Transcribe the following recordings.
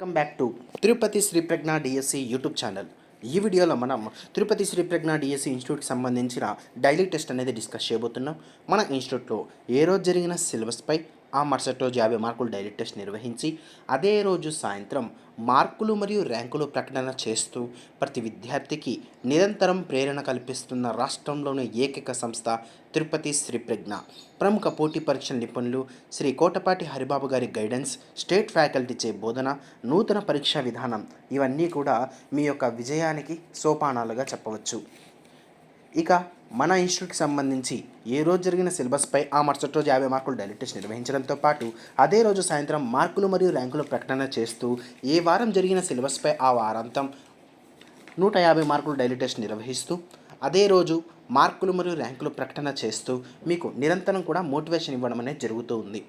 Welcome back to Tirupati Sri Pragna DSC YouTube channel ఈ వీడియోలో మనం తిరుపతి శ్రీ ప్రజ్ఞ డిఎస్సి ఇన్స్టిట్యూట్కి సంబంధించిన డైలీ టెస్ట్ అనేది డిస్కస్ చేయబోతున్నాం. మన ఇన్స్టిట్యూట్లో ఏ రోజు జరిగిన సిలబస్పై ఆ మరుసటి రోజు యాభై మార్కులు డైలీ టెస్ట్ నిర్వహించి అదే రోజు సాయంత్రం మార్కులు మరియు ర్యాంకులు ప్రకటన చేస్తూ ప్రతి విద్యార్థికి నిరంతరం ప్రేరణ కల్పిస్తున్న రాష్ట్రంలోని ఏకైక సంస్థ తిరుపతి శ్రీ ప్రజ్ఞ. ప్రముఖ పోటీ పరీక్షల నిపుణులు శ్రీ కోటపాటి హరిబాబు గారి గైడెన్స్ స్టేట్ ఫ్యాకల్టీచే బోధన నూతన పరీక్షా విధానం ఇవన్నీ కూడా మీ యొక్క విజయానికి సోపానాలుగా చెప్పవచ్చు. ఇక మన ఇన్స్టిట్యూట్కి సంబంధించి ఏ రోజు జరిగిన సిలబస్పై ఆ మరుసటి రోజు యాభై మార్కులు డైలీ టెస్ట్ నిర్వహించడంతో పాటు అదే రోజు సాయంత్రం మార్కులు మరియు ర్యాంకులు ప్రకటన చేస్తూ ఏ వారం జరిగిన సిలబస్పై ఆ వారాంతం నూట యాభై మార్కులు డైలీ టెస్ట్ నిర్వహిస్తూ అదే రోజు మార్కులు మరియు ర్యాంకులు ప్రకటన చేస్తూ మీకు నిరంతరం కూడా మోటివేషన్ ఇవ్వడం అనేది జరుగుతూ ఉంది.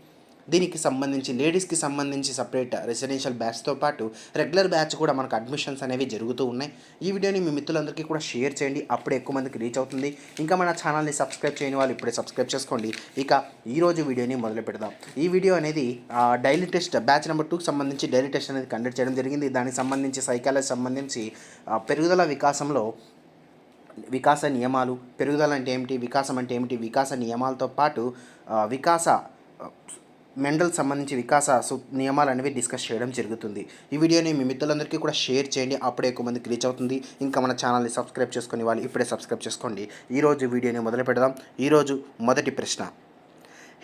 దీనికి సంబంధించి లేడీస్కి సంబంధించి సపరేట్ రెసిడెన్షియల్ బ్యాచ్తో పాటు రెగ్యులర్ బ్యాచ్ కూడా మనకు అడ్మిషన్స్ అనేవి జరుగుతూ ఉన్నాయి. ఈ వీడియోని మీ మిత్రులందరికీ కూడా షేర్ చేయండి. అప్పుడే ఎక్కువ మందికి రీచ్ అవుతుంది. ఇంకా మన ఛానల్ని సబ్స్క్రైబ్ చేయని వాళ్ళు ఇప్పుడే సబ్స్క్రైబ్ చేసుకోండి. ఇక ఈరోజు వీడియోని మొదలు పెడదాం. ఈ వీడియో అనేది డైలీ టెస్ట్ బ్యాచ్ నెంబర్ టూకి సంబంధించి డైలీ టెస్ట్ అనేది కండక్ట్ చేయడం జరిగింది. దానికి సంబంధించి సైకాలజీ సంబంధించి పెరుగుదల వికాసంలో వికాస నియమాలు పెరుగుదల అంటే ఏమిటి వికాసం అంటే ఏమిటి వికాస నియమాలతో పాటు వికాస మెండల్ సంబంధించి వికాస నియమాలు అనేవి డిస్కస్ చేయడం జరుగుతుంది. ఈ వీడియోని మీ మిత్రులందరికీ కూడా షేర్ చేయండి. అప్పుడే ఎక్కువ మందికి రీచ్ అవుతుంది. ఇంకా మన ఛానల్ని సబ్స్క్రైబ్ చేసుకుని వాళ్ళు ఇప్పుడే సబ్స్క్రైబ్ చేసుకోండి. ఈరోజు వీడియోని మొదలు పెడదాం. ఈరోజు మొదటి ప్రశ్న.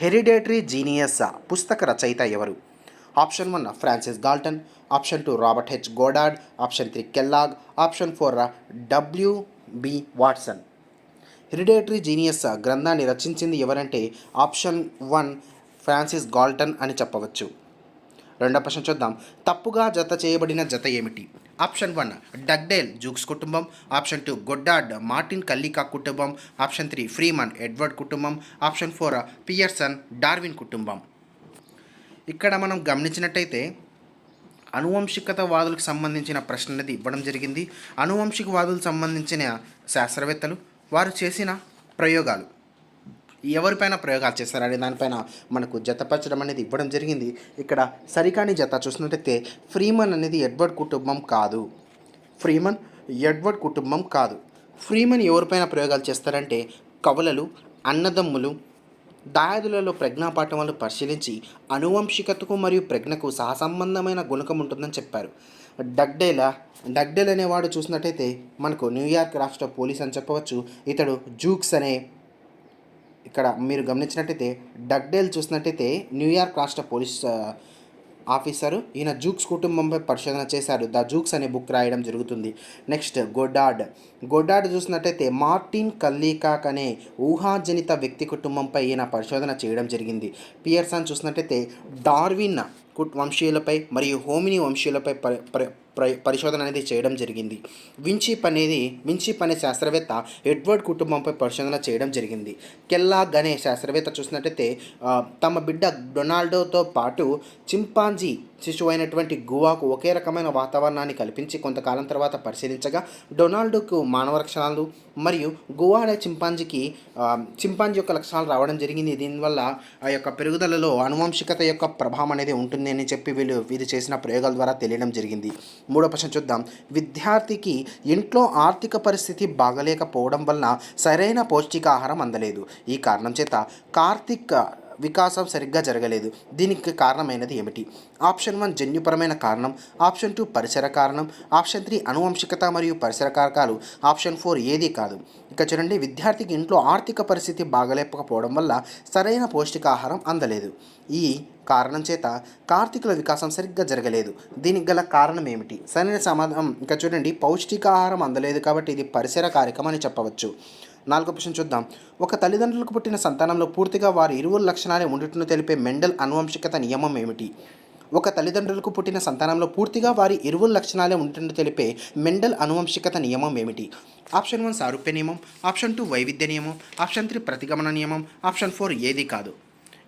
హెరిడేటరీ జీనియస్ పుస్తక రచయిత ఎవరు? Option one Francis Galton. Option two Robert H Goddard option three Kellogg. Option four W B Watson. Hereditary genius గ్రంథాన్ని రచించింది ఎవరంటే ఆప్షన్ వన్ ఫ్రాన్సిస్ గాల్టన్ అని చెప్పవచ్చు. రెండో ప్రశ్న చూద్దాం. తప్పుగా జత చేయబడిన జత ఏమిటి? ఆప్షన్ వన్ డగ్డేల్ జూక్స్ కుటుంబం. Option two Goddard Martin Kallikak కుటుంబం. ఆప్షన్ త్రీ ఫ్రీమన్ ఎడ్వర్డ్ కుటుంబం. ఆప్షన్ ఫోర్ పియర్సన్ డార్విన్ కుటుంబం. ఇక్కడ మనం గమనించినట్టయితే అనువంశికతవాదులకు సంబంధించిన ప్రశ్న అనేది ఇవ్వడం జరిగింది. అనువంశికవాదులకు సంబంధించిన శాస్త్రవేత్తలు వారు చేసిన ప్రయోగాలు. ఎవరిపైన ప్రయోగాలు చేశారనే దానిపైన మనకు జతపరచడం అనేది ఇవ్వడం జరిగింది. ఇక్కడ సరికాని జత చూసినట్టయితే ఫ్రీమన్ అనేది ఎడ్వర్డ్ కుటుంబం కాదు. ఫ్రీమన్ ఎడ్వర్డ్ కుటుంబం కాదు. ఫ్రీమన్ ఎవరిపైన ప్రయోగాలు చేస్తారంటే కవులలు అన్నదమ్ములు దాయాదులలో ప్రజ్ఞాపాఠములు పరిశీలించి అనువంశికతకు మరియు ప్రజ్ఞకు సహసంబంధమైన గుణకం ఉంటుందని చెప్పారు. డగ్డేల డగ్డేల్ అనేవాడు చూసినట్టయితే మనకు న్యూయార్క్ రాష్ట్ర పోలీస్ అని చెప్పవచ్చు. ఇతడు జూక్స్ అనే ఇక్కడ మీరు గమనించినట్టయితే డగ్డేల్ చూసినట్టయితే న్యూయార్క్ రాష్ట్ర పోలీస్ ఆఫీసరు ఈయన జూక్స్ కుటుంబంపై పరిశోధన చేశారు ద జూక్స్ అనే బుక్ రాయడం జరుగుతుంది. నెక్స్ట్ గొడాడ్. గొడాడ్ చూసినట్టయితే మార్టిన్ కల్లీకాక్ అనే ఊహాజనిత వ్యక్తి కుటుంబంపై ఈయన పరిశోధన చేయడం జరిగింది. పియర్సన్ చూసినట్టయితే డార్విన్ కుట్ వంశీయులపై మరియు హోమిని వంశీయులపై పరి- పరిశోధన అనేది చేయడం జరిగింది. వించీప్ అనేది వించీప్ అనే శాస్త్రవేత్త ఎడ్వర్డ్ కుటుంబంపై పరిశోధన చేయడం జరిగింది. కెల్లాగ్ అనే శాస్త్రవేత్త చూసినట్టయితే తమ బిడ్డ డొనాల్డోతో పాటు చింపాంజీ శిశువు అయినటువంటి గువాకు ఒకే రకమైన వాతావరణాన్ని కల్పించి కొంతకాలం తర్వాత పరిశీలించగా డొనాల్డోకు మానవ లక్షణాలు మరియు గువా అనే చింపాంజీకి చింపాంజీ యొక్క లక్షణాలు రావడం జరిగింది. దీనివల్ల ఆ యొక్క పెరుగుదలలో అనువంశికత యొక్క ప్రభావం అనేది ఉంటుంది అని చెప్పి వీళ్ళు వీరు చేసిన ప్రయోగాల ద్వారా తెలియడం జరిగింది. మూడో ప్రశ్న చూద్దాం. విద్యార్థికి ఇంట్లో ఆర్థిక పరిస్థితి బాగలేకపోవడం వలన సరైన పౌష్టికాహారం అందలేదు. ఈ కారణం చేత కార్తీక వికాసం సరిగ్గా జరగలేదు. దీనికి కారణమైనది ఏమిటి? ఆప్షన్ వన్ జన్యుపరమైన కారణం. ఆప్షన్ టూ పరిసర కారణం. ఆప్షన్ త్రీ అనువంశికత మరియు పరిసర కారకాలు. ఆప్షన్ ఫోర్ ఏది కాదు. ఇక చూడండి విద్యార్థికి ఇంట్లో ఆర్థిక పరిస్థితి బాగలేకపోవడం వల్ల సరైన పౌష్టికాహారం అందలేదు. ఈ కారణం చేత కార్తీకుల వికాసం సరిగ్గా జరగలేదు. దీనికి గల కారణం ఏమిటి? సరైన సమాధానం. ఇంకా చూడండి పౌష్టికాహారం అందలేదు కాబట్టి ఇది పరిసర కార్యక్రమం అని చెప్పవచ్చు. నాలుగో క్వశ్చన్ చూద్దాం. ఒక తల్లిదండ్రులకు పుట్టిన సంతానంలో పూర్తిగా వారి ఇరువురు లక్షణాలే ఉండుటను తెలిపే మెండల్ అనువంశికత నియమం ఏమిటి? ఒక తల్లిదండ్రులకు పుట్టిన సంతానంలో పూర్తిగా వారి ఇరువురు లక్షణాలే ఉంటున్న తెలిపే మెండల్ అనువంశికత నియమం ఏమిటి? ఆప్షన్ వన్ సారూప్య నియమం ఆప్షన్ టూ వైవిధ్య నియమం ఆప్షన్ త్రీ ప్రతిగమన నియమం ఆప్షన్ ఫోర్ ఏది కాదు.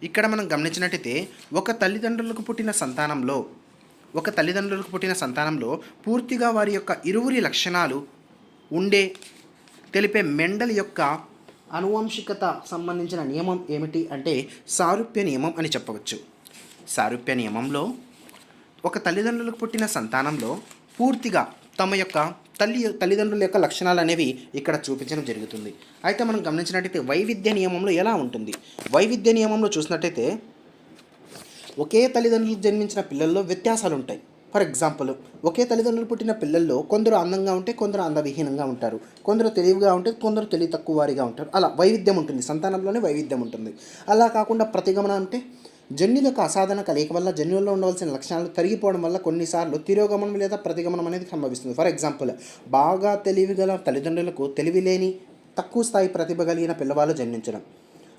ఇక్కడ మనం గమనించినట్టయితే ఒక తల్లిదండ్రులకు పుట్టిన సంతానంలో ఒక తల్లిదండ్రులకు పుట్టిన సంతానంలో పూర్తిగా వారి యొక్క ఇరువురి లక్షణాలు ఉండే తెలిపే మెండల్ యొక్క అనువంశికత సంబంధించిన నియమం ఏమిటి అంటే సారూప్య నియమం అని చెప్పవచ్చు. సారూప్య నియమంలో ఒక తల్లిదండ్రులకు పుట్టిన సంతానంలో పూర్తిగా తమ యొక్క తల్లి తల్లిదండ్రుల యొక్క లక్షణాలు అనేవి ఇక్కడ చూపించడం జరుగుతుంది. అయితే మనం గమనించినట్టయితే వైవిధ్య నియమంలో ఎలా ఉంటుంది? వైవిధ్య నియమంలో చూసినట్టయితే ఒకే తల్లిదండ్రులకు జన్మించిన పిల్లల్లో వ్యత్యాసాలు ఉంటాయి ఫర్ ఎగ్జాంపుల్ ఒకే తల్లిదండ్రులు పుట్టిన పిల్లల్లో కొందరు అందంగా ఉంటే కొందరు అందవిహీనంగా ఉంటారు. కొందరు తెలివిగా ఉంటే కొందరు తెలివి తక్కువ వారిగా ఉంటారు. అలా వైవిధ్యం ఉంటుంది. సంతానంలోనే వైవిధ్యం ఉంటుంది. అలా కాకుండా ప్రతిగమనం అంటే జన్యుల యొక్క అసాధారణ కలయిక వల్ల జన్యుల్లో ఉండవలసిన లక్షణాలు తరిగిపోవడం వల్ల కొన్నిసార్లు తిరోగమనం లేదా ప్రతిగమనం అనేది సంభవిస్తుంది. ఫర్ ఎగ్జాంపుల్ బాగా తెలివిగల తల్లిదండ్రులకు తెలివి లేని తక్కువ స్థాయి ప్రతిభ కలిగిన పిల్లవాళ్ళు జన్మించడం.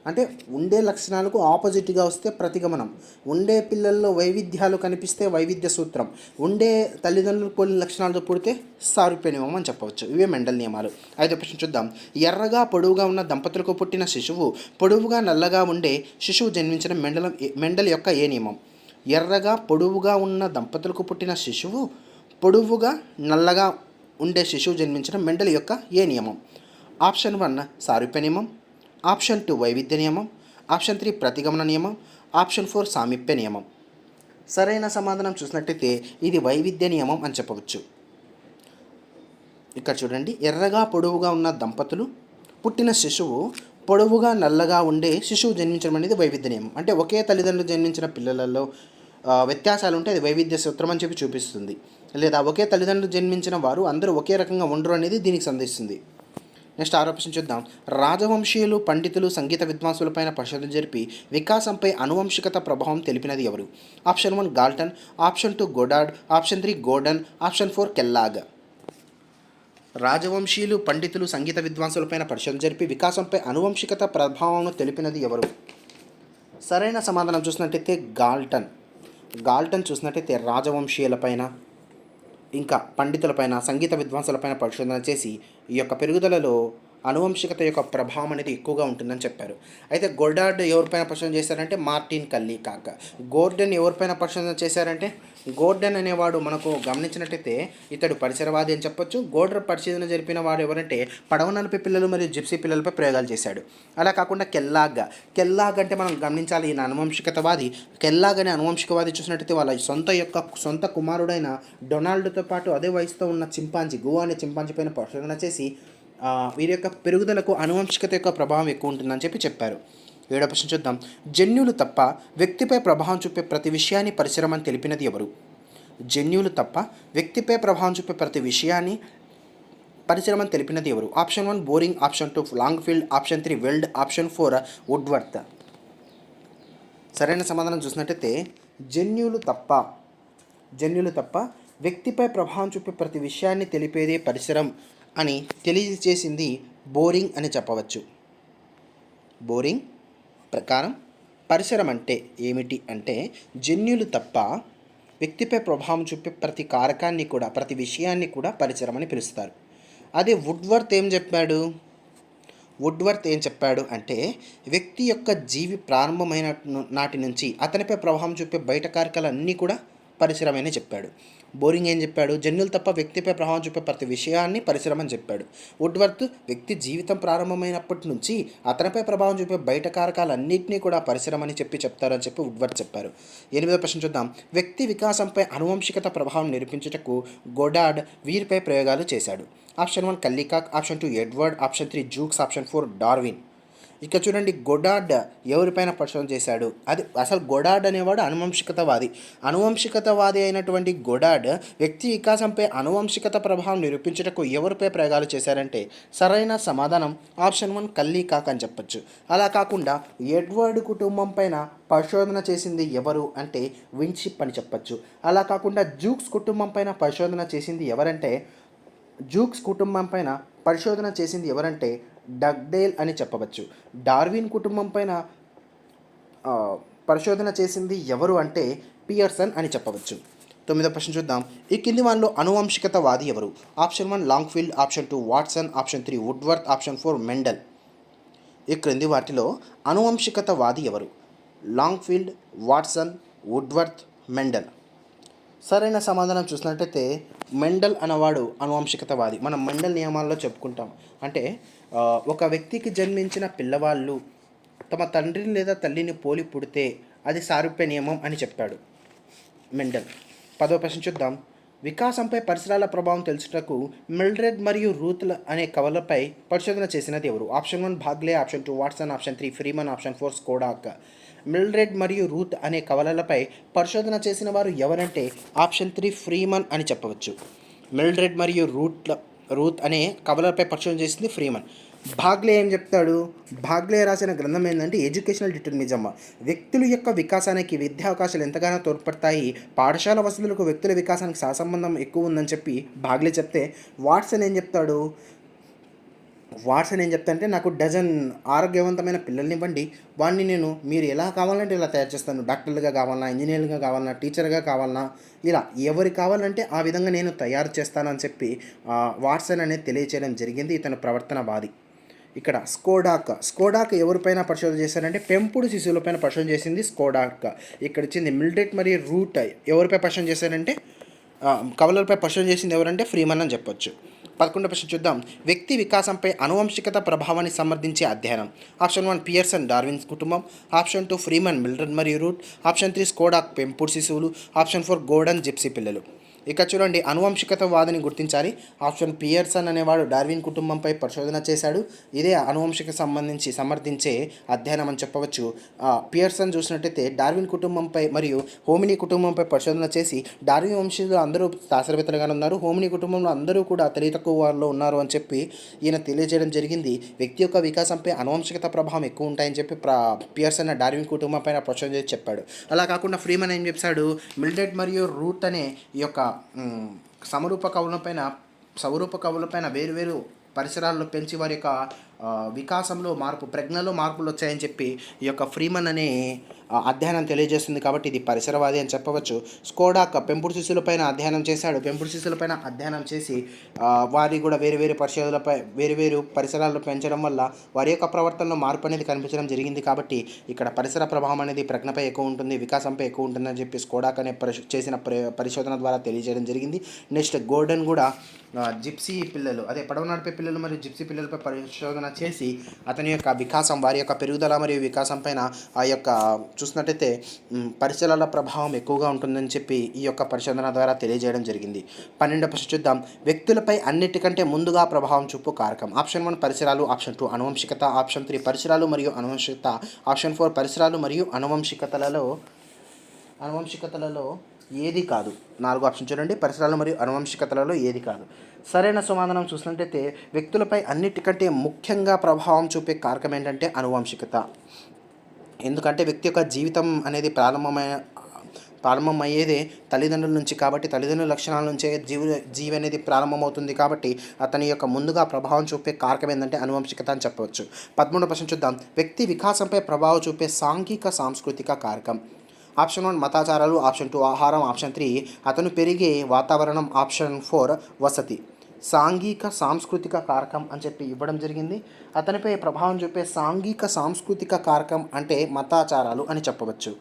అంటే ఉండే లక్షణాలకు ఆపోజిట్గా వస్తే ప్రతిగమనం. ఉండే పిల్లల్లో వైవిధ్యాలు కనిపిస్తే వైవిధ్య సూత్రం. ఉండే తల్లిదండ్రులు పోలిన లక్షణాలతో పుడితే సారూప్య నియమం అని చెప్పవచ్చు. ఇవే మెండల్ నియమాలు. ఐదో ప్రశ్న చూద్దాం. ఎర్రగా పొడవుగా ఉన్న దంపతులకు పుట్టిన శిశువు పొడవుగా నల్లగా ఉండే శిశువు జన్మించిన మెండలం మెండల్ యొక్క ఏ నియమం? ఎర్రగా పొడవుగా ఉన్న దంపతులకు పుట్టిన శిశువు పొడవుగా నల్లగా ఉండే శిశువు జన్మించిన మెండల్ యొక్క ఏ నియమం? ఆప్షన్ వన్ సారూప్య నియమం ఆప్షన్ టూ వైవిధ్య నియమం ఆప్షన్ త్రీ ప్రతిగమన నియమం ఆప్షన్ ఫోర్ సామీప్య నియమం. సరైన సమాధానం చూసినట్టయితే ఇది వైవిధ్య నియమం అని చెప్పవచ్చు. ఇక్కడ చూడండి ఎర్రగా పొడవుగా ఉన్న దంపతులు పుట్టిన శిశువు పొడవుగా నల్లగా ఉండే శిశువు జన్మించడం అనేది వైవిధ్య నియమం. అంటే ఒకే తల్లిదండ్రులు జన్మించిన పిల్లలలో వ్యత్యాసాలు ఉంటే అది వైవిధ్య సూత్రం అని చెప్పి చూపిస్తుంది. లేదా ఒకే తల్లిదండ్రులు జన్మించిన వారు అందరూ ఒకే రకంగా ఉండరు అనేది దీనికి సందేశిస్తుంది. నెక్స్ట్ ఆరోపణ చూద్దాం. రాజవంశీయులు పండితులు సంగీత విద్వాంసులపైన పరిశోధన జరిపి వికాసంపై అనువంశికత ప్రభావం తెలిపినది ఎవరు? Option one Galton option two Goddard option three Gordon option four Kellogg. రాజవంశీయులు పండితులు సంగీత విద్వాంసులపైన పరిశోధన జరిపి వికాసంపై అనువంశికత ప్రభావం తెలిపినది ఎవరు? సరైన సమాధానం చూసినట్టయితే గాల్టన్. గాల్టన్ చూసినట్టయితే రాజవంశీయులపైన ఇంకా పండితులపైన సంగీత విద్వాంసులపైన పరిశోధన చేసి ఈ యొక్క పెరుగుదలలో అనువంశికత యొక్క ప్రభావం అనేది ఎక్కువగా ఉంటుందని చెప్పారు. అయితే గోడార్డ్ ఎవరిపైన పరిశోధన చేశారంటే మార్టిన్ కల్లీ కాక గోర్డెన్ ఎవరిపైన పరిశోధన చేశారంటే గోర్డెన్ అనేవాడు మనకు గమనించినట్టయితే ఇతడు పరిసరవాది అని చెప్పొచ్చు. గోర్డర్ పరిశోధన జరిపిన వాడు ఎవరంటే పడవ నలిపి పిల్లలు మరియు జిప్సీ పిల్లలపై ప్రయోగాలు చేశాడు. అలా కాకుండా కెల్లాగ్. కెల్లాగ్ అంటే మనం గమనించాలి ఈయన అనువంశికతవాది. కెల్లాగ్ అనే అనువంశికవాది చూసినట్టయితే వాళ్ళ సొంత యొక్క సొంత కుమారుడైన డొనాల్డ్తో పాటు అదే వయసుతో ఉన్న చింపాంజీ గువా అనే చింపాంజీ పైన పరిశోధన చేసి వీరి యొక్క పెరుగుదలకు అనువంశికత యొక్క ప్రభావం ఎక్కువ ఉంటుందని చెప్పి చెప్పారు. ఏడో ప్రశ్న చూద్దాం. జన్యులు తప్ప వ్యక్తిపై ప్రభావం చూపే ప్రతి విషయాన్ని పరిశ్రమని తెలిపినది ఎవరు? జన్యులు తప్ప వ్యక్తిపై ప్రభావం చూపే ప్రతి విషయాన్ని పరిశ్రమని తెలిపినది ఎవరు? Option one Boring. Option two Langfeld. Option three Weld. Option four Woodworth. సరైన సమాధానం చూసినట్టయితే జన్యులు తప్ప జన్యులు తప్ప వ్యక్తిపై ప్రభావం చూపే ప్రతి విషయాన్ని తెలిపేదే పరిసరం అని తెలియజేసింది బోరింగ్ అని చెప్పవచ్చు. బోరింగ్ ప్రకారం పరిసరం అంటే ఏమిటి అంటే జన్యులు తప్ప వ్యక్తిపై ప్రభావం చూపే ప్రతి కారకాన్ని కూడా ప్రతి విషయాన్ని కూడా పరిసరం అని పిలుస్తారు. అదే వుడ్వర్త్ ఏం చెప్పాడు? వుడ్వర్త్ ఏం చెప్పాడు అంటే వ్యక్తి యొక్క జీవి ప్రారంభమైన నాటి నుంచి అతనిపై ప్రభావం చూపే బయట కారకాలన్నీ కూడా పరిసరమని చెప్పాడు. బోరింగ్ ఏం చెప్పాడు? జన్యులు తప్ప వ్యక్తిపై ప్రభావం చూపే ప్రతి విషయాన్ని పరిశ్రమ అని చెప్పాడు. వుడ్వర్త్ వ్యక్తి జీవితం ప్రారంభమైనప్పటి నుంచి అతనిపై ప్రభావం చూపే బయట కారకాలన్నింటినీ కూడా పరిశ్రమని చెప్పి చెప్తారని చెప్పి వుడ్వర్త్ చెప్పారు. ఎనిమిదో ప్రశ్న చూద్దాం. వ్యక్తి వికాసంపై అనువంశికత ప్రభావం నిరూపించుటకు గొడాడ్ వీరిపై ప్రయోగాలు చేశాడు. Option one Kallikak option two Edward option three Jukes option four Darwin. ఇక చూడండి గొడాడ్ ఎవరిపైన పరిశోధన చేశాడు? అది అసలు గొడాడ్ అనేవాడు అనువంశికతవాది. అనువంశికతవాది అయినటువంటి గొడాడ్ వ్యక్తి వికాసంపై అనువంశికత ప్రభావం నిరూపించుటకు ఎవరిపై ప్రయోగాలు చేశారంటే సరైన సమాధానం ఆప్షన్ వన్ కల్లీ కాక్ అని చెప్పొచ్చు. అలా కాకుండా ఎడ్వర్డ్ కుటుంబం పైన పరిశోధన చేసింది ఎవరు అంటే విన్షిప్ అని చెప్పొచ్చు. అలా కాకుండా జూక్స్ కుటుంబం పైన పరిశోధన చేసింది ఎవరంటే జూక్స్ కుటుంబం పైన పరిశోధన చేసింది ఎవరంటే డగ్డేల్ అని చెప్పవచ్చు. డార్విన్ కుటుంబం పైన పరిశోధన చేసింది ఎవరు అంటే పియర్సన్ అని చెప్పవచ్చు. తొమ్మిదో ప్రశ్న చూద్దాం. ఈ కింది వాళ్ళలో అనువంశికతవాది ఎవరు? Option one Langfeld option two Watson option three Woodworth option four Mendel. ఈ క్రింది వాటిలో అనువంశికతవాది ఎవరు? Langfeld Watson Woodworth Mendel. సరైన సమాధానం చూసినట్టయితే మెండల్ అనేవాడు అనువంశికతవాది. మనం మెండల్ నియమాల్లో చెప్పుకుంటాం. అంటే ఒక వ్యక్తికి జన్మించిన పిల్లవాళ్ళు తమ తండ్రిని లేదా తల్లిని పోలి పుడితే అది సారూప్య నియమం అని చెప్పాడు మెండల్. పదో ప్రశ్న చూద్దాం. వికాసంపై పరిసరాల ప్రభావం తెలుసుటకు మిల్డ్రెడ్ మరియు రూత్ల అనే కవలపై పరిశోధన చేసినది ఎవరు option one Bagley option two Watson option three Freeman option four Skodak. Mildred మరియు రూత్ అనే కవలలపై పరిశోధన చేసిన వారు ఎవరంటే ఆప్షన్ త్రీ ఫ్రీమన్ అని చెప్పవచ్చు. మిల్డ్రెడ్ మరియు రూట్ల రూత్ అనే కవలలపై పరిశోధన చేసింది ఫ్రీమన్. భాగ్లే ఏం చెప్తాడు? భాగ్లే రాసిన గ్రంథం ఏంటంటే ఎడ్యుకేషనల్ డిటర్మిజం. వ్యక్తుల యొక్క వికాసానికి విద్యా అవకాశాలు ఎంతగానో తోడ్పడతాయి. పాఠశాల వసతులకు వ్యక్తుల వికాసానికి సహసంబంధం ఎక్కువ ఉందని చెప్పి భాగ్లే చెప్తే వాట్సన్ ఏం చెప్తాడు? వాట్సన్ ఏం చెప్తానంటే నాకు డజన్ ఆరోగ్యవంతమైన పిల్లల్ని ఇవ్వండి వాడిని నేను మీరు ఎలా కావాలంటే ఇలా తయారు చేస్తాను. డాక్టర్లుగా కావాలన్నా ఇంజనీర్లుగా కావాలన్నా టీచర్గా కావాలన్నా ఇలా ఎవరు కావాలంటే ఆ విధంగా నేను తయారు చేస్తానని చెప్పి వాట్సన్ అనేది తెలియచేయడం జరిగింది ఇతను ప్రవర్తనవాది ఇక్కడ స్కోడాక్. స్కోడాక్ ఎవరిపైన పరిశోధన చేశారంటే పెంపుడు శిశువులపైన పరిశోధన చేసింది స్కోడాక్. ఇక్కడ ఇచ్చింది మిల్డెట్ మరియు రూట్. ఎవరిపై పరిశోధన చేశారంటే కవలలపై పరిశోధన చేసింది ఎవరంటే ఫ్రీమన్ అని చెప్పొచ్చు. పదకొండో ప్రశ్న చూద్దాం. వ్యక్తి వికాసంపై అనువంశికత ప్రభావాన్ని సమర్థించే అధ్యయనం. ఆప్షన్ వన్ పియర్సన్ డార్విన్స్ కుటుంబం. ఆప్షన్ టూ ఫ్రీమన్ మిల్డ్రన్ మరియు రూట్. ఆప్షన్ త్రీ స్కోడాక్ పెంపుడు శిశువులు. ఆప్షన్ ఫోర్ గోడన్ జిప్సీ పిల్లలు. ఇక చూడండి అనువంశికత వాదిని గుర్తించాలి. ఆప్షన్ పియర్సన్ అనేవాడు డార్విన్ కుటుంబంపై పరిశోధన చేశాడు. ఇదే అనువంశిక సంబంధించి సమర్థించే అధ్యయనం అని చెప్పవచ్చు. పియర్సన్ చూసినట్టయితే డార్విన్ కుటుంబంపై మరియు హోమిని కుటుంబంపై పరిశోధన చేసి డార్విన్ వంశీయులు అందరూ శాస్త్రవేత్తలుగానే ఉన్నారు. హోమిని కుటుంబంలో అందరూ కూడా తెలివి తక్కువ వారిలో ఉన్నారు అని చెప్పి ఈయన తెలియజేయడం జరిగింది. వ్యక్తి యొక్క వికాసంపై అనువంశికత ప్రభావం ఎక్కువ ఉంటాయని చెప్పి పియర్సన్ డార్విన్ కుటుంబం పైన పరిశోధన చేసి చెప్పాడు. అలా కాకుండా ఫ్రీమన్ ఏం చెప్పాడు? మిల్డెడ్ మరియు రూట్ అనే ఈ యొక్క సమరూప కవులపైన కవుల కవులపైన వేరు వేరు పరిసరాల్లో పెంచి వారి యొక్క వికాసంలో మార్పు ప్రజ్ఞలో మార్పులు వచ్చాయని చెప్పి ఈ యొక్క ఫ్రీమన్ అనే అధ్యయనం తెలియజేస్తుంది కాబట్టి ఇది పరిసరవాది అని చెప్పవచ్చు. స్కోడాక్ పెంపుడు శిశువులపైన అధ్యయనం చేశాడు. పెంపుడు శిశువులపైన అధ్యయనం చేసి వారి కూడా వేరు వేరు పరిశోధనలపై వేరు వేరు పరిసరాలను పెంచడం వల్ల వారి యొక్క ప్రవర్తనలో మార్పు అనేది కనిపించడం జరిగింది కాబట్టి ఇక్కడ పరిసర ప్రభావం అనేది ప్రజ్ఞపై ఎక్కువ ఉంటుంది వికాసంపై ఎక్కువ ఉంటుందని చెప్పి స్కోడాక్ అనే చేసిన ప్ర- పరిశోధన ద్వారా తెలియజేయడం జరిగింది. నెక్స్ట్ గోల్డెన్ కూడా జిప్సీ పిల్లలు అదే పడవ నడిపే పిల్లలు మరియు జిప్సీ పిల్లలపై పరిశోధన చేసి అతని యొక్క వికాసం వారి యొక్క పెరుగుదల మరియు వికాసం పైన ఆ యొక్క చూసినట్టయితే పరిసరాల ప్రభావం ఎక్కువగా ఉంటుందని చెప్పి ఈ యొక్క పరిశోధన ద్వారా తెలియజేయడం జరిగింది. పన్నెండో ప్రశ్న చూద్దాం. వ్యక్తులపై అన్నిటికంటే ముందుగా ప్రభావం చూపు కారకం. ఆప్షన్ వన్ పరిసరాలు ఆప్షన్ టూ అనువంశికత ఆప్షన్ త్రీ పరిసరాలు మరియు అనువంశికత ఆప్షన్ ఫోర్ పరిసరాలు మరియు అనువంశికతలలో అనువంశికతలలో ఏది కాదు. నాలుగు ఆప్షన్ చూడండి. పరిసరాలు మరియు అనువంశికతలలో ఏది కాదు. సరైన సమాధానం చూసినట్టయితే వ్యక్తులపై అన్నిటికంటే ముఖ్యంగా ప్రభావం చూపే కారకం ఏంటంటే అనువంశికత. ఎందుకంటే వ్యక్తి యొక్క జీవితం అనేది ప్రారంభమై ప్రారంభమయ్యేదే తల్లిదండ్రుల నుంచి కాబట్టి తల్లిదండ్రుల లక్షణాల నుంచే జీవి జీవి అనేది ప్రారంభమవుతుంది కాబట్టి అతని యొక్క ముందుగా ప్రభావం చూపే కారకం ఏంటంటే అనువంశికత అని చెప్పవచ్చు. పదమూడవ ప్రశ్న చూద్దాం. వ్యక్తి వికాసంపై ప్రభావం చూపే సాంఘిక సాంస్కృతిక కారకం. ఆప్షన్ వన్ మతాచారాలు. ఆప్షన్ టూ ఆహారం. ఆప్షన్ త్రీ అతను పెరిగే వాతావరణం. ఆప్షన్ ఫోర్ వసతి. సాంఘిక సాంస్కృతిక కారకం అని చెప్పి ఇవ్వడం జరిగింది. అతనిపై ప్రభావం చూపే సాంఘిక సాంస్కృతిక కారకం అంటే మతాచారాలు అని చెప్పవచ్చు.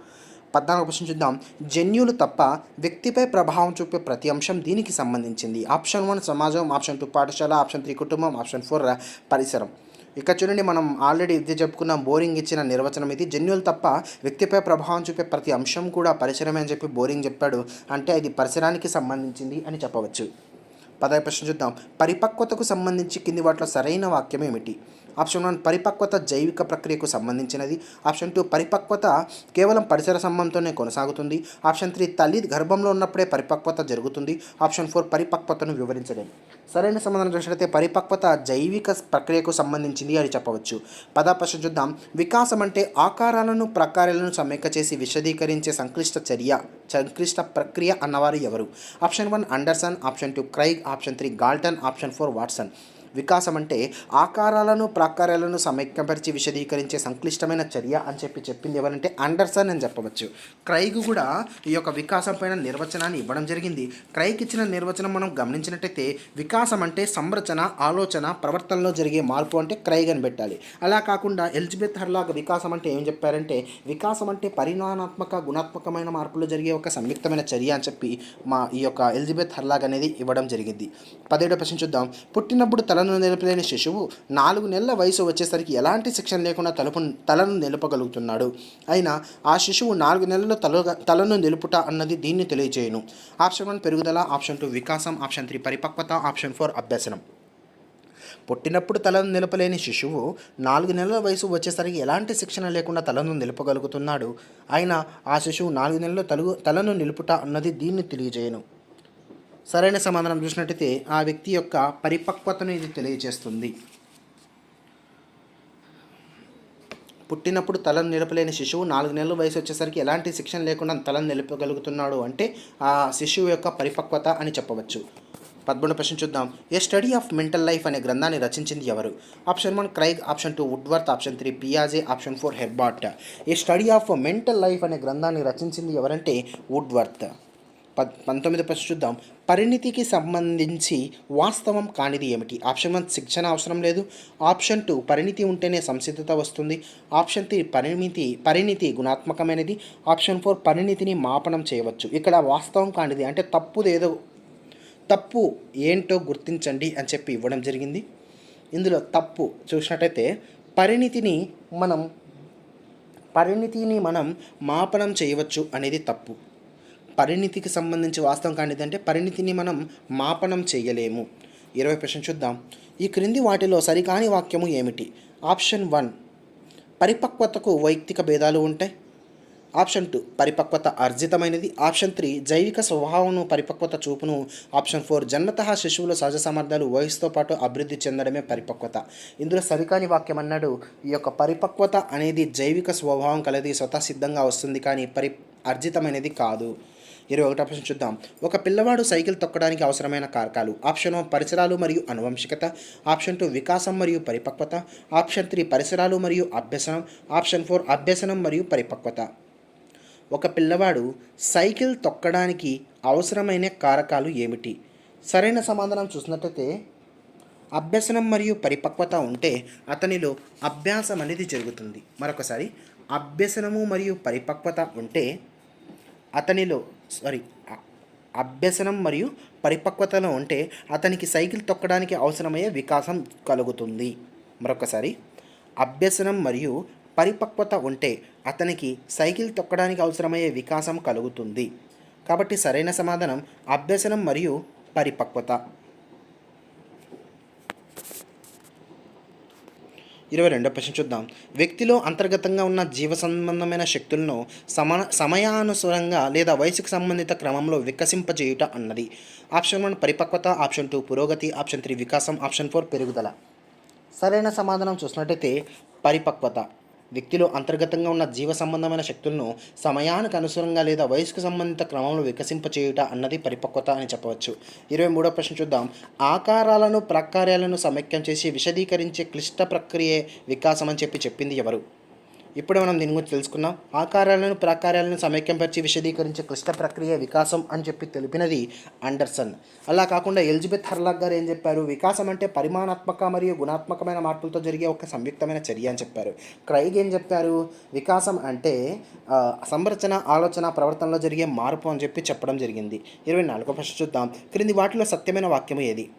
పద్నాలుగు ప్రశ్న చూద్దాం. జన్యులు తప్ప వ్యక్తిపై ప్రభావం చూపే ప్రతి అంశం దీనికి సంబంధించింది. ఆప్షన్ వన్ సమాజం ఆప్షన్ టూ పాఠశాల ఆప్షన్ త్రీ కుటుంబం ఆప్షన్ ఫోర్ పరిసరం. ఇక చూడండి మనం ఆల్రెడీ ఇది చెప్పుకున్న బోరింగ్ ఇచ్చిన నిర్వచనం ఇది. జన్యులు తప్ప వ్యక్తిపై ప్రభావం చూపే ప్రతి అంశం కూడా పరిసరమే అని చెప్పి బోరింగ్ చెప్పాడు. అంటే ఇది పరిసరానికి సంబంధించింది అని చెప్పవచ్చు. పదవి ప్రశ్న చూద్దాం. పరిపక్వతకు సంబంధించి కింది వాటిలో సరైన వాక్యం ఏమిటి ఆప్షన్ వన్ పరిపక్వత జైవిక ప్రక్రియకు సంబంధించినది. ఆప్షన్ టూ పరిపక్వత కేవలం పరిసర సంబంధంతోనే కొనసాగుతుంది. ఆప్షన్ త్రీ తల్లి గర్భంలో ఉన్నప్పుడే పరిపక్వత జరుగుతుంది. ఆప్షన్ ఫోర్ పరిపక్వతను వివరించడం. సరైన సమాధానం చూసినట్లయితే పరిపక్వత జైవిక ప్రక్రియకు సంబంధించింది అని చెప్పవచ్చు. పద ప్రశ్న చూద్దాం. వికాసం అంటే ఆకారాలను ప్రకారాలను సమైక్య చేసి విశదీకరించే సంక్లిష్ట చర్య సంక్లిష్ట ప్రక్రియ అన్నవారు ఎవరు? Option one Anderson option two Craig option three Galton option four Watson. వికాసం అంటే ఆకారాలను ప్రాకారాలను సమైక్యపరిచి విశదీకరించే సంక్లిష్టమైన చర్య అని చెప్పి చెప్పింది ఎవరంటే అండర్సన్ అని చెప్పవచ్చు. క్రైగ్ కూడా ఈ యొక్క వికాసం పైన నిర్వచనాన్ని ఇవ్వడం జరిగింది. క్రైక్ ఇచ్చిన నిర్వచనం మనం గమనించినట్టయితే వికాసం అంటే సంరచన ఆలోచన ప్రవర్తనలో జరిగే మార్పు అంటే క్రైగ్ అని పెట్టాలి. అలా కాకుండా ఎలిజబెత్ హర్లాగ్ వికాసం అంటే ఏం చెప్పారంటే వికాసం అంటే పరిణామాత్మక గుణాత్మకమైన మార్పులు జరిగే ఒక సంయుక్తమైన చర్య అని చెప్పి మా ఈ యొక్క ఎలిజబెత్ హర్లాగ్ అనేది ఇవ్వడం జరిగింది. పదిహేడో ప్రశ్న చూద్దాం. పుట్టినప్పుడు తల తలను నిలపలేని శిశువు నాలుగు నెలల వయసు వచ్చేసరికి ఎలాంటి శిక్షణ లేకుండా తలుపు తలను నిలపగలుగుతున్నాడు. అయినా ఆ శిశువు నాలుగు నెలల తల తలను నిలుపుట అన్నది దీన్ని తెలియజేయను ఆప్షన్ వన్ పెరుగుదల ఆప్షన్ టూ వికాసం ఆప్షన్ త్రీ పరిపక్వత ఆప్షన్ ఫోర్ అభ్యసనం. పుట్టినప్పుడు తలను నిలపలేని శిశువు నాలుగు నెలల వయసు వచ్చేసరికి ఎలాంటి శిక్షణ లేకుండా తలను నిలపగలుగుతున్నాడు? అయినా ఆ శిశువు నాలుగు నెలల తలుగు తలను నిలుపుట అన్నది దీన్ని తెలియజేయను. సరైన సమాధానం చూసినట్టయితే ఆ వ్యక్తి యొక్క పరిపక్వతను ఇది తెలియజేస్తుంది పుట్టినప్పుడు తలను నిలపలేని శిశువు నాలుగు నెలల వయసు వచ్చేసరికి ఎలాంటి శిక్షణ లేకుండా తలను నిలపగలుగుతున్నాడు అంటే ఆ శిశువు యొక్క పరిపక్వత అని చెప్పవచ్చు. పదమూడు ప్రశ్న చూద్దాం. A study of mental life అనే గ్రంథాన్ని రచించింది ఎవరు? Option one Craig option two Woodworth option three పియాజే option four Herbart a study of mental life అనే గ్రంథాన్ని రచించింది ఎవరంటే వుడ్వర్త్. పంతొమ్మిది ప్రశ్న చూద్దాం పరిణితికి సంబంధించి వాస్తవం కానిది ఏమిటి? ఆప్షన్ వన్ శిక్షణ అవసరం లేదు. ఆప్షన్ టూ పరిణితి ఉంటేనే సంసిద్ధత వస్తుంది. ఆప్షన్ త్రీ పరిమితి పరిణితి గుణాత్మకమైనది. ఆప్షన్ ఫోర్ పరిణితిని మాపనం చేయవచ్చు. ఇక్కడ వాస్తవం కానిది అంటే తప్పుదేదో తప్పు ఏంటో గుర్తించండి అని చెప్పి ఇవ్వడం జరిగింది. ఇందులో తప్పు చూసినట్టయితే పరిణితిని మనం పరిణితిని మనం మాపనం చేయవచ్చు అనేది తప్పు. పరిణితికి సంబంధించి వాస్తవం కానిదంటే పరిణితిని మనం మాపనం చేయలేము. ఇరవై ప్రశ్న చూద్దాం. ఈ క్రింది వాటిలో సరికాని వాక్యము ఏమిటి? ఆప్షన్ వన్ పరిపక్వతకు వైయక్తిక భేదాలు ఉంటాయి. ఆప్షన్ టూ పరిపక్వత అర్జితమైనది. ఆప్షన్ త్రీ జైవిక స్వభావము పరిపక్వత చూపును. ఆప్షన్ ఫోర్ జన్మతః శిశువుల సహజ సామర్థ్యాలు వయసుతో పాటు అభివృద్ధి చెందడమే పరిపక్వత. ఇందులో సరికాని వాక్యం అన్నాడు ఈ యొక్క పరిపక్వత అనేది జైవిక స్వభావం కలది స్వతసిద్ధంగా వస్తుంది కానీ పరి అర్జితమైనది కాదు. ఇరవై ఒకటో ప్రశ్న చూద్దాం. ఒక పిల్లవాడు సైకిల్ తొక్కడానికి అవసరమైన కారకాలు. ఆప్షన్ వన్ పరిసరాలు మరియు అనువంశికత. ఆప్షన్ టూ వికాసం మరియు పరిపక్వత. ఆప్షన్ త్రీ పరిసరాలు మరియు అభ్యసనం. ఆప్షన్ ఫోర్ అభ్యసనం మరియు పరిపక్వత. ఒక పిల్లవాడు సైకిల్ తొక్కడానికి అవసరమైన కారకాలు ఏమిటి? సరైన సమాధానం చూసినట్లయితే అభ్యసనం మరియు పరిపక్వత ఉంటే అతనిలో అభ్యాసం అనేది జరుగుతుంది. మరొకసారి అభ్యసనము మరియు పరిపక్వత ఉంటే అతనిలో సారీ అభ్యసనం మరియు పరిపక్వతలో ఉంటే అతనికి సైకిల్ తొక్కడానికి అవసరమయ్యే వికాసం కలుగుతుంది. మరొకసారి అభ్యసనం మరియు పరిపక్వత ఉంటే అతనికి సైకిల్ తొక్కడానికి అవసరమయ్యే వికాసం కలుగుతుంది. కాబట్టి సరైన సమాధానం అభ్యసనం మరియు పరిపక్వత. ఇరవై రెండో ప్రశ్న చూద్దాం. వ్యక్తిలో అంతర్గతంగా ఉన్న జీవ సంబంధమైన శక్తులను సమ సమయానుసారంగా లేదా వయసుకు సంబంధిత క్రమంలో వికసింపజేయుట అన్నది. ఆప్షన్ వన్ పరిపక్వత ఆప్షన్ టూ పురోగతి ఆప్షన్ త్రీ వికాసం ఆప్షన్ ఫోర్ పెరుగుదల. సరైన సమాధానం చూసినట్టయితే పరిపక్వత. వ్యక్తిలో అంతర్గతంగా ఉన్న జీవ సంబంధమైన శక్తులను సమయానికి అనుసరంగా లేదా వయసుకు సంబంధిత క్రమంలో వికసింపచేయుట అన్నది పరిపక్వత అని చెప్పవచ్చు. ఇరవై మూడో ప్రశ్న చూద్దాం. ఆకారాలను ప్రాకార్యాలను సమైక్యం చేసి విశదీకరించే క్లిష్ట ప్రక్రియే వికాసం అని చెప్పి చెప్పింది ఎవరు? ఇప్పుడు మనం దీని గురించి తెలుసుకున్నాం ఆకారాలను ప్రాకారాలను సమైక్యంపరిచి విశదీకరించే క్లిష్ట ప్రక్రియ వికాసం అని చెప్పి తెలిపినది అండర్సన్ అలా కాకుండా ఎలిజబెత్ హర్లాక్ గారు ఏం చెప్పారు? వికాసం అంటే పరిమాణాత్మక మరియు గుణాత్మకమైన మార్పులతో జరిగే ఒక సంయుక్తమైన చర్య అని చెప్పారు. క్రైగ్ ఏం చెప్పారు? వికాసం అంటే సంరచన ఆలోచన ప్రవర్తనలో జరిగే మార్పు అని చెప్పి చెప్పడం జరిగింది. ఇరవై నాలుగో ప్రశ్న చూద్దాం. క్రింది వాటిలో సత్యమైన వాక్యం ఏది?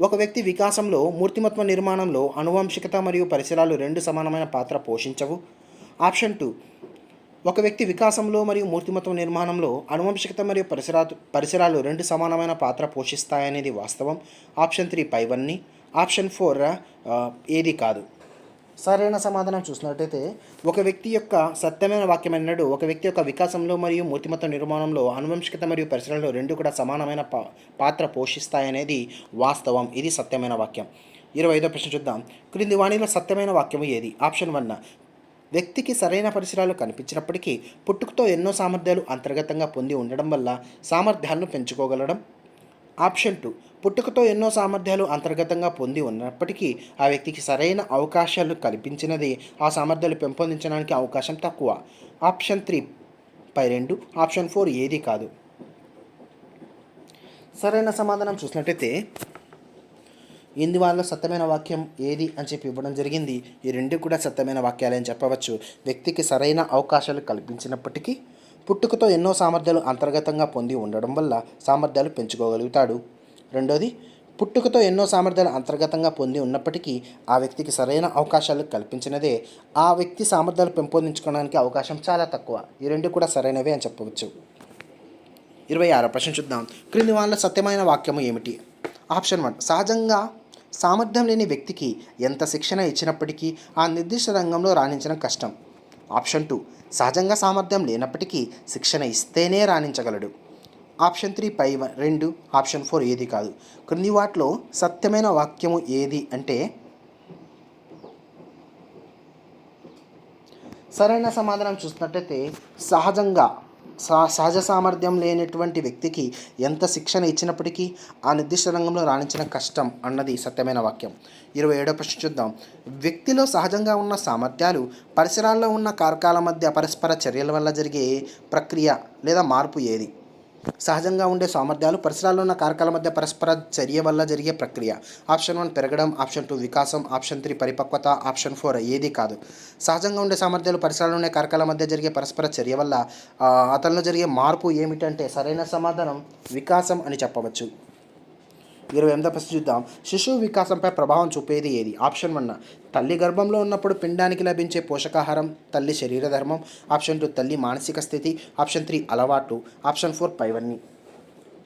ఒక వ్యక్తి వికాసంలో మూర్తిమత్వ నిర్మాణంలో అనువంశికత మరియు పరిసరాలు రెండు సమానమైన పాత్ర పోషించవు. Option two. ఒక వ్యక్తి వికాసంలో మరియు మూర్తిమత్వ నిర్మాణంలో అనువంశికత మరియు పరిసరా పరిసరాలు రెండు సమానమైన పాత్ర పోషిస్తాయనేది వాస్తవం. ఆప్షన్ త్రీ పైవన్నీ ఆప్షన్ ఫోర్ ఏది కాదు. సరైన సమాధానం చూసినట్టయితే ఒక వ్యక్తి యొక్క సత్యమైన వాక్యం అన్నాడు ఒక వ్యక్తి యొక్క వికాసంలో మరియు మూర్తిమత్వ నిర్మాణంలో అనువంశికత మరియు పరిసరాలు రెండు కూడా సమానమైన పా పాత్ర పోషిస్తాయనేది వాస్తవం. ఇది సత్యమైన వాక్యం. ఇరవై ఐదో ప్రశ్న చూద్దాం. క్రింది వాణిలో సత్యమైన వాక్యము ఏది? ఆప్షన్ వన్ వ్యక్తికి సరైన పరిసరాలు కనిపించినప్పటికీ పుట్టుకతో ఎన్నో సామర్థ్యాలు అంతర్గతంగా పొంది ఉండడం వల్ల సామర్థ్యాలను పెంచుకోగలడం. ఆప్షన్ టూ పుట్టుకతో ఎన్నో సామర్థ్యాలు అంతర్గతంగా పొంది ఉన్నప్పటికీ ఆ వ్యక్తికి సరైన అవకాశాలు కల్పించినది ఆ సామర్థ్యాలు పెంపొందించడానికి అవకాశం తక్కువ. ఆప్షన్ త్రీ పై రెండు ఆప్షన్ ఫోర్ ఏది కాదు. సరైన సమాధానం చూసినట్టయితే ఇందువల్ల సత్యమైన వాక్యం ఏది అని చెప్పి ఇవ్వడం జరిగింది. ఈ రెండు కూడా సత్యమైన వాక్యాలు అని చెప్పవచ్చు. వ్యక్తికి సరైన అవకాశాలు కల్పించినప్పటికీ పుట్టుకతో ఎన్నో సామర్థ్యాలు అంతర్గతంగా పొంది ఉండడం వల్ల సామర్థ్యాలు పెంచుకోగలుగుతాడు. రెండోది పుట్టుకతో ఎన్నో సామర్థ్యాలు అంతర్గతంగా పొంది ఉన్నప్పటికీ ఆ వ్యక్తికి సరైన అవకాశాలు కల్పించినదే. ఆ వ్యక్తి సామర్థ్యాలు పెంపొందించుకోవడానికి అవకాశం చాలా తక్కువ. ఈ రెండు కూడా సరైనవే అని చెప్పవచ్చు. ఇరవై ఆరో ప్రశ్న చూద్దాం. క్రింది వాళ్ళ సత్యమైన వాక్యము ఏమిటి? ఆప్షన్ వన్ సహజంగా సామర్థ్యం లేని వ్యక్తికి ఎంత శిక్షణ ఇచ్చినప్పటికీ ఆ నిర్దిష్ట రంగంలో రాణించడం కష్టం. ఆప్షన్ టూ సహజంగా సామర్థ్యం లేనప్పటికీ శిక్షణ ఇస్తేనే రాణించగలడు. ఆప్షన్ త్రీ పై రెండు ఆప్షన్ ఫోర్ ఏది కాదు. క్రింది వాటిలో సత్యమైన వాక్యము ఏది అంటే సరైన సమాధానం చూసినట్టయితే సహజంగా సహజ సామర్థ్యం లేనటువంటి వ్యక్తికి ఎంత శిక్షణ ఇచ్చినప్పటికీ ఆ నిర్దిష్ట రంగంలో రాణించడం కష్టం అన్నది సత్యమైన వాక్యం. ఇరవై ఏడో ప్రశ్న చూద్దాం. వ్యక్తిలో సహజంగా ఉన్న సామర్థ్యాలు పరిసరాల్లో ఉన్న కారకాల మధ్య పరస్పర చర్యల వల్ల జరిగే ప్రక్రియ లేదా మార్పు ఏది? సహజంగా ఉండే సామర్థ్యాలు పరిసరాల్లో ఉన్న కారకాల మధ్య పరస్పర చర్య వల్ల జరిగే ప్రక్రియ. ఆప్షన్ వన్ పెరగడం ఆప్షన్ టూ వికాసం ఆప్షన్ త్రీ పరిపక్వత ఆప్షన్ ఫోర్ ఏది కాదు. సహజంగా ఉండే సామర్థ్యాలు పరిసరాల్లో ఉండే కారకాల మధ్య జరిగే పరస్పర చర్య వల్ల అతనిలో జరిగే మార్పు ఏమిటంటే సరైన సమాధానం వికాసం అని చెప్పవచ్చు. ఇరవై ఎనిమిదో ప్రశ్న చూద్దాం. శిశువు వికాసంపై ప్రభావం చూపేది ఏది? ఆప్షన్ వన్ తల్లి గర్భంలో ఉన్నప్పుడు పిండానికి లభించే పోషకాహారం తల్లి శరీర ధర్మం. ఆప్షన్ టూ తల్లి మానసిక స్థితి. ఆప్షన్ త్రీ అలవాటు. ఆప్షన్ ఫోర్ పైవన్నీ.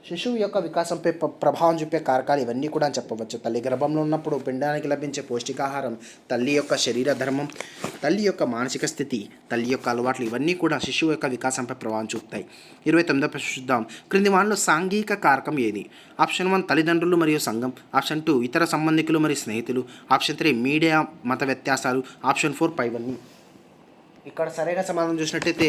శిశువు యొక్క వికాసంపై ప్రభావం చూపే కారకాలు ఇవన్నీ కూడా అని చెప్పవచ్చు. తల్లి గర్భంలో ఉన్నప్పుడు పిండానికి లభించే పౌష్టికాహారం తల్లి యొక్క శరీర ధర్మం తల్లి యొక్క మానసిక స్థితి తల్లి యొక్క అలవాట్లు ఇవన్నీ కూడా శిశువు యొక్క వికాసంపై ప్రభావం చూపుతాయి. ఇరవై తొమ్మిదో ప్రశ్న చూద్దాం క్రింది వాళ్ళు సాంఘిక కారకం ఏది? ఆప్షన్ వన్ తల్లిదండ్రులు మరియు సంఘం. ఆప్షన్ టూ ఇతర సంబంధికులు మరియు స్నేహితులు. ఆప్షన్ త్రీ మీడియా మత వ్యత్యాసాలు. ఆప్షన్ ఫోర్ పైవన్నీ. ఇక్కడ సరైన సమాధానం చూసినట్టయితే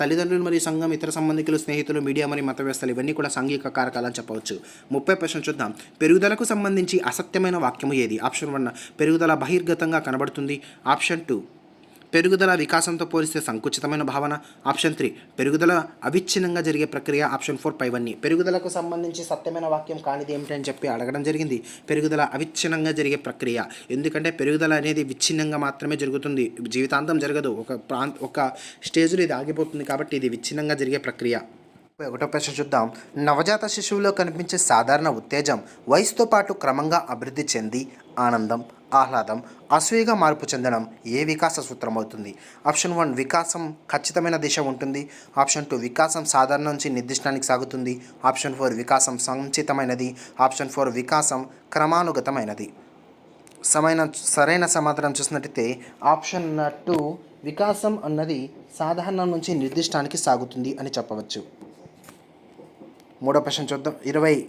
తల్లిదండ్రులు మరియు సంఘం ఇతర సంబంధికులు స్నేహితులు మీడియా మరియు మత వ్యవస్థలు ఇవన్నీ కూడా సాంఘిక కారకాలు అని చెప్పవచ్చు. ముప్పై ప్రశ్న చూద్దాం. పెరుగుదలకు సంబంధించి అసత్యమైన వాక్యము ఏది? ఆప్షన్ వన్ పెరుగుదల బహిర్గతంగా కనబడుతుంది. ఆప్షన్ టూ పెరుగుదల వికాసంతో పోలిస్తే సంకుచితమైన భావన. ఆప్షన్ త్రీ పెరుగుదల అవిచ్ఛిన్నంగా జరిగే ప్రక్రియ. ఆప్షన్ ఫోర్ పైవన్నీ. పెరుగుదలకు సంబంధించి సత్యమైన వాక్యం కానిది ఏమిటని చెప్పి అడగడం జరిగింది. పెరుగుదల అవిచ్ఛిన్నంగా జరిగే ప్రక్రియ. ఎందుకంటే పెరుగుదల అనేది విచ్ఛిన్నంగా మాత్రమే జరుగుతుంది. జీవితాంతం జరగదు. ఒక ప్రాంత ఒక స్టేజ్లో ఇది ఆగిపోతుంది కాబట్టి ఇది విచ్ఛిన్నంగా జరిగే ప్రక్రియ. ఒకటో ప్రశ్న చూద్దాం. నవజాత శిశువులో కనిపించే సాధారణ ఉత్తేజం వయసుతో పాటు క్రమంగా అభివృద్ధి చెంది ఆనందం. ఆహ్లాదం అసూయగా మార్పు చెందడం ఏ వికాస సూత్రం అవుతుంది ఆప్షన్ వన్ వికాసం ఖచ్చితమైన దిశ ఉంటుంది. ఆప్షన్ టూ వికాసం సాధారణ నుంచి నిర్దిష్టానికి సాగుతుంది. ఆప్షన్ ఫోర్ వికాసం సంచితమైనది. ఆప్షన్ ఫోర్ వికాసం క్రమానుగతమైనది. సమైన సరైన సమాధానం చూసినట్టయితే ఆప్షన్ టూ వికాసం అన్నది సాధారణం నుంచి నిర్దిష్టానికి సాగుతుంది అని చెప్పవచ్చు. మూడో ప్రశ్న చూద్దాం. ఇరవై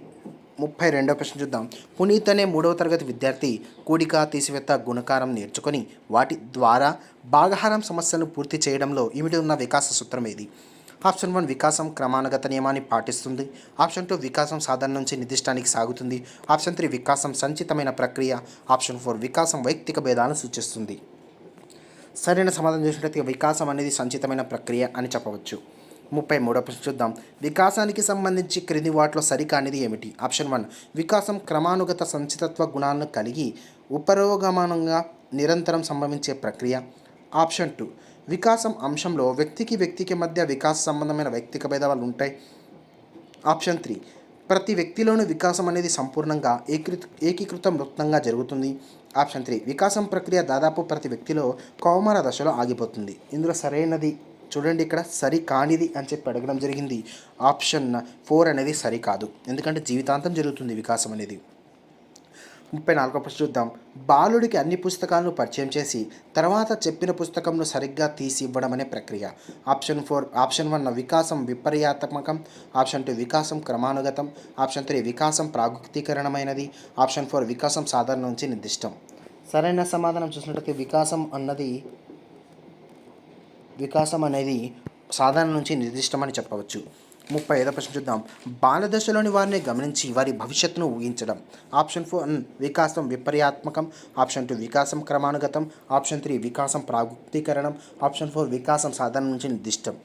ముప్పై రెండో ప్రశ్న చూద్దాం. పునీత్ అనే మూడవ తరగతి విద్యార్థి కూడిక తీసివేత గుణకారం నేర్చుకొని వాటి ద్వారా భాగహారం సమస్యలను పూర్తి చేయడంలో ఇమిడి ఉన్న వికాస సూత్రం ఏది? ఆప్షన్ వన్ వికాసం క్రమానుగత నియమాన్ని పాటిస్తుంది. ఆప్షన్ టూ వికాసం సాధన నుంచి నిర్దిష్టానికి సాగుతుంది. ఆప్షన్ త్రీ వికాసం సంచితమైన ప్రక్రియ. ఆప్షన్ ఫోర్ వికాసం వైయక్తిక భేదాలను సూచిస్తుంది. సరైన సమాధానం చేసినట్లయితే వికాసం అనేది సంచితమైన ప్రక్రియ అని చెప్పవచ్చు. ముప్పై మూడో ప్రశ్న చూద్దాం. వికాసానికి సంబంధించి క్రింది వాటిలో సరికానిది ఏమిటి? ఆప్షన్ వన్ వికాసం క్రమానుగత సంచితత్వ గుణాలను కలిగి ఉపరోగమనంగా నిరంతరం సంభవించే ప్రక్రియ. ఆప్షన్ టూ వికాసం అంశంలో వ్యక్తికి వ్యక్తికి మధ్య వికాస సంబంధమైన వ్యక్తిక భేదాలు ఉంటాయి. ఆప్షన్ త్రీ ప్రతి వ్యక్తిలోని వికాసం అనేది సంపూర్ణంగా ఏకీకృత ఏకీకృత వృత్తంగా జరుగుతుంది. ఆప్షన్ త్రీ వికాసం ప్రక్రియ దాదాపు ప్రతి వ్యక్తిలో కౌమార దశలో ఆగిపోతుంది. ఇందులో సరైనది చూడండి ఇక్కడ సరి కానిది అని చెప్పి అడగడం జరిగింది. ఆప్షన్ ఫోర్ అనేది సరికాదు. ఎందుకంటే జీవితాంతం జరుగుతుంది వికాసం అనేది. ముప్పై నాలుగో ప్రశ్న చూద్దాం. బాలుడికి అన్ని పుస్తకాలను పరిచయం చేసి తర్వాత చెప్పిన పుస్తకంను సరిగ్గా తీసి ఇవ్వడం అనే ప్రక్రియ. ఆప్షన్ ఫోర్ ఆప్షన్ వన్ వికాసం విపర్యాత్మకం. ఆప్షన్ టూ వికాసం క్రమానుగతం. ఆప్షన్ త్రీ వికాసం ప్రాగుక్తీకరణమైనది ఆప్షన్ ఫోర్ వికాసం సాధారణ నుంచి నిర్దిష్టం. సరైన సమాధానం చూసినట్లయితే వికాసం అన్నది వికాసం అనేది సాధారణ నుంచి నిర్దిష్టమని చెప్పవచ్చు. ముప్పై ఐదో ప్రశ్న చూద్దాం. బాలదశలోని వారిని గమనించి వారి భవిష్యత్తును ఊహించడం. ఆప్షన్ ఫోర్ వికాసం విపర్యాత్మకం. ఆప్షన్ టూ వికాసం క్రమానుగతం. ఆప్షన్ త్రీ వికాసం ప్రాగుప్తీకరణం. ఆప్షన్ ఫోర్ వికాసం సాధారణ నుంచి నిర్దిష్టం.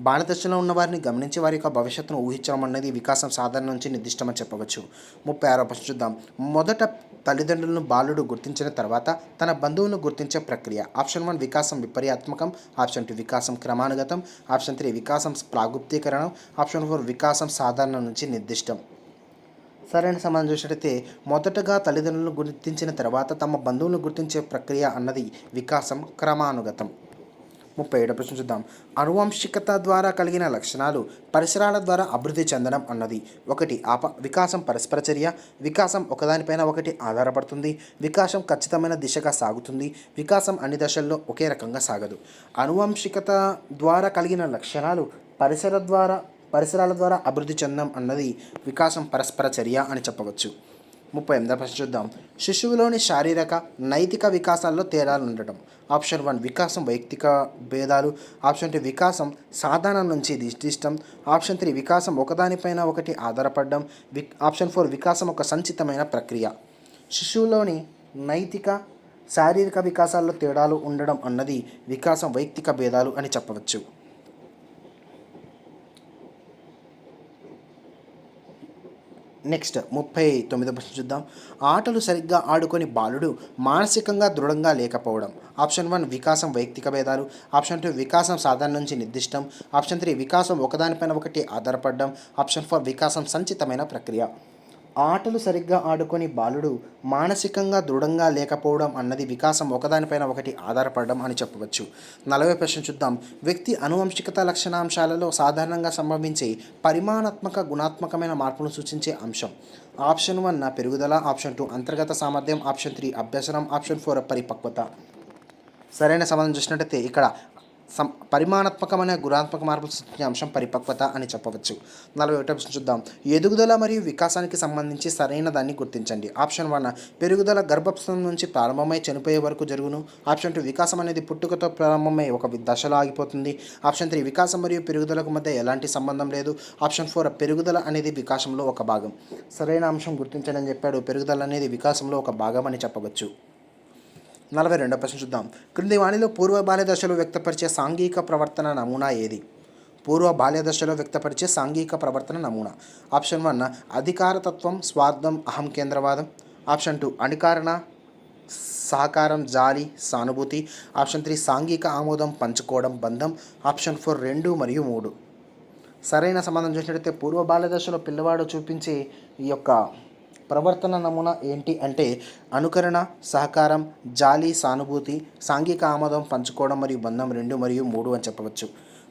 బాణదశలో ఉన్న వారిని గమనించి వారి యొక్క భవిష్యత్తును ఊహించడం అనేది వికాసం సాధారణ నుంచి నిర్దిష్టమని చెప్పవచ్చు. ముప్పై ఆరో ప్రశ్న చూద్దాం. మొదట తల్లిదండ్రులను బాలుడు గుర్తించిన తర్వాత తన బంధువులను గుర్తించే ప్రక్రియ. ఆప్షన్ వన్ వికాసం విపర్యాత్మకం. ఆప్షన్ టూ వికాసం క్రమానుగతం. ఆప్షన్ త్రీ వికాసం ప్రాగుప్తీకరణం. ఆప్షన్ ఫోర్ వికాసం సాధారణ నుంచి నిర్దిష్టం. సరైన సమాధానం చూసినట్టయితే మొదటగా తల్లిదండ్రులను గుర్తించిన తర్వాత తమ బంధువులను గుర్తించే ప్రక్రియ అన్నది వికాసం క్రమానుగతం. ముప్పై ఏడో ప్రశ్న చూద్దాం. అనువంశికత ద్వారా కలిగిన లక్షణాలు పరిసరాల ద్వారా అభివృద్ధి చెందడం అన్నది. ఒకటి ఆప వికాసం పరస్పర చర్య. వికాసం ఒకదానిపైన ఒకటి ఆధారపడుతుంది. వికాసం ఖచ్చితమైన దిశగా సాగుతుంది. వికాసం అన్ని దశల్లో ఒకే రకంగా సాగదు. అనువంశికత ద్వారా కలిగిన లక్షణాలు పరిసర ద్వారా పరిసరాల ద్వారా అభివృద్ధి చెందడం అన్నది వికాసం పరస్పర చర్య అని చెప్పవచ్చు. ముప్పై ఎనిమిదో. ప్రశ్న చూద్దాం. శిశువులోని శారీరక నైతిక వికాసాల్లో తేడాలు ఉండటం. ఆప్షన్ వన్ వికాసం వైయక్తిక భేదాలు. ఆప్షన్ టూ వికాసం సాధారణ నుంచి నిర్దిష్టం ఆప్షన్ త్రీ వికాసం ఒకదానిపైన ఒకటి ఆధారపడడం. వి ఆప్షన్ ఫోర్ వికాసం ఒక సంచితమైన ప్రక్రియ. శిశువులోని నైతిక శారీరక వికాసాల్లో తేడాలు ఉండడం అన్నది వికాసం వైయక్తిక భేదాలు అని చెప్పవచ్చు. నెక్స్ట్ ముప్పై తొమ్మిదో ప్రశ్న చూద్దాం. ఆటలు సరిగ్గా ఆడుకొని బాలుడు మానసికంగా దృఢంగా లేకపోవడం. ఆప్షన్ వన్ వికాసం వైయక్తిక భేదాలు. ఆప్షన్ టూ వికాసం సాధారణ నుంచి నిర్దిష్టం. ఆప్షన్ త్రీ వికాసం ఒకదానిపైన ఒకటి ఆధారపడడం. ఆప్షన్ ఫోర్ వికాసం సంచితమైన ప్రక్రియ. ఆటలు సరిగ్గా ఆడుకొని బాలుడు మానసికంగా దృఢంగా లేకపోవడం అన్నది వికాసం ఒకదానిపైన ఒకటి ఆధారపడడం అని చెప్పవచ్చు. నలభై ప్రశ్న చూద్దాం. వ్యక్తి అనువంశికత లక్షణాంశాలలో సాధారణంగా సంభవించే పరిమాణాత్మక గుణాత్మకమైన మార్పును సూచించే అంశం. ఆప్షన్ వన్ పెరుగుదల. ఆప్షన్ టూ అంతర్గత సామర్థ్యం. ఆప్షన్ త్రీ అభ్యసనం. ఆప్షన్ ఫోర్ పరిపక్వత. సరైన సమాధానం చూసినట్టయితే ఇక్కడ సం పరిమాణాత్మకమైన గుణాత్మక మార్పులు సృష్టించే అంశం పరిపక్వత అని చెప్పవచ్చు. నలభై ఒకటి ప్రశ్న చూద్దాం. ఎదుగుదల మరియు వికాసానికి సంబంధించి సరైన దాన్ని గుర్తించండి. ఆప్షన్ వన్ పెరుగుదల గర్భస్థం నుంచి ప్రారంభమై చనిపోయే వరకు జరుగును. ఆప్షన్ టూ వికాసం అనేది పుట్టుకతో ప్రారంభమై ఒక దశలో ఆగిపోతుంది. ఆప్షన్ త్రీ వికాసం మరియు పెరుగుదలకు మధ్య ఎలాంటి సంబంధం లేదు. ఆప్షన్ ఫోర్ పెరుగుదల అనేది వికాసంలో ఒక భాగం. సరైన అంశం గుర్తించడం చెప్పాడు. పెరుగుదల అనేది వికాసంలో ఒక భాగం అని చెప్పవచ్చు. నలభై రెండో ప్రశ్న చూద్దాం. క్రింది వాణిలో పూర్వ బాల్య దశలో వ్యక్తపరిచే సాంఘిక ప్రవర్తన నమూనా ఏది? పూర్వ బాల్య దశలో వ్యక్తపరిచే సాంఘిక ప్రవర్తన నమూనా. ఆప్షన్ వన్ అధికారతత్వం స్వార్థం అహం కేంద్రవాదం. ఆప్షన్ టూ అణికారణ సహకారం జాలి సానుభూతి. ఆప్షన్ త్రీ సాంఘిక ఆమోదం పంచుకోవడం బంధం. ఆప్షన్ ఫోర్ రెండు మరియు మూడు. సరైన సంబంధం చూసినట్టయితే పూర్వ బాల్య దశలో పిల్లవాడు చూపించే ఈ యొక్క ప్రవర్తన నమూనా ఏంటి అంటే అనుకరణ సహకారం జాలి సానుభూతి సాంఘిక ఆమోదం పంచుకోవడం మరియు బంధం రెండు మరియు మూడు అని చెప్పవచ్చు.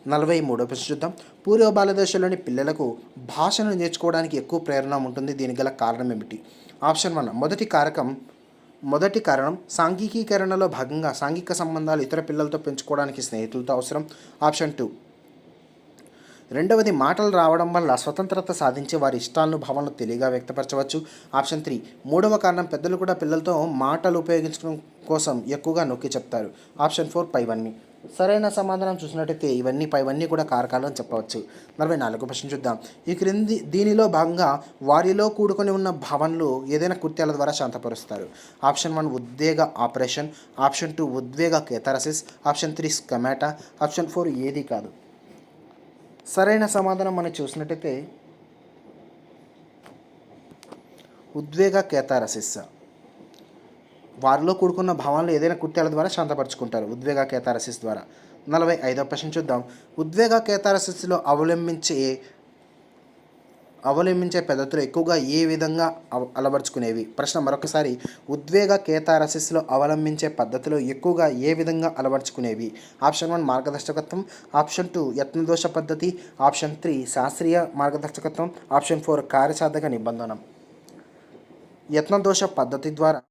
నలభై మూడో ప్రశ్న చూద్దాం. పూర్వ బాలదశలోని పిల్లలకు భాషను నేర్చుకోవడానికి ఎక్కువ ప్రేరణ ఉంటుంది. దీనికి గల కారణం ఏమిటి? ఆప్షన్ వన్ మొదటి కారకం మొదటి కారణం సాంఘికీకరణలో భాగంగా సాంఘిక సంబంధాలు ఇతర పిల్లలతో పెంచుకోవడానికి స్నేహితులతో అవసరం. ఆప్షన్ టూ రెండవది మాటలు రావడం వల్ల స్వతంత్రత సాధించి వారి ఇష్టాలను భావనలు తెలియగా వ్యక్తపరచవచ్చు. ఆప్షన్ త్రీ మూడవ కారణం పెద్దలు కూడా పిల్లలతో మాటలు ఉపయోగించడం కోసం ఎక్కువగా నొక్కి చెప్తారు. ఆప్షన్ ఫోర్ పైవన్నీ. సరైన సమాధానం చూసినట్టయితే ఇవన్నీ పైవన్నీ కూడా కారకాలు అని చెప్పవచ్చు. నలభై నాలుగు ప్రశ్న చూద్దాం. ఈ క్రింది దీనిలో భాగంగా వారిలో కూడుకొని ఉన్న భావనలు ఏదైనా కృత్యాల ద్వారా శాంతపరుస్తారు. ఆప్షన్ వన్ ఉద్వేగ ఆపరేషన్. ఆప్షన్ టూ ఉద్వేగ catharsis. Option three schemata. Option four ఏది కాదు. సరైన సమాధానం మనం చూసినట్టయితే ఉద్వేగ కేతారసిస్ వారిలో కూడుకున్న భావాలను ఏదైనా కృత్యాల ద్వారా శాంతపరచుకుంటారు ఉద్వేగ కేతారసిస్ ద్వారా. నలభై ఐదో ప్రశ్న చూద్దాం. ఉద్వేగ కేతారసిస్లో అవలంబించే అవలంబించే పద్ధతులు ఎక్కువగా ఏ విధంగా అవ- అలవర్చుకునేవి? ప్రశ్న మరొకసారి. ఉద్వేగ కేతారసిస్లో అవలంబించే పద్ధతులు ఎక్కువగా ఏ విధంగా అలవర్చుకునేవి? ఆప్షన్ వన్ మార్గదర్శకత్వం. ఆప్షన్ టూ యత్నదోష పద్ధతి. ఆప్షన్ త్రీ శాస్త్రీయ మార్గదర్శకత్వం. ఆప్షన్ ఫోర్ కార్యసాధక నిబంధన. యత్నదోష పద్ధతి ద్వారా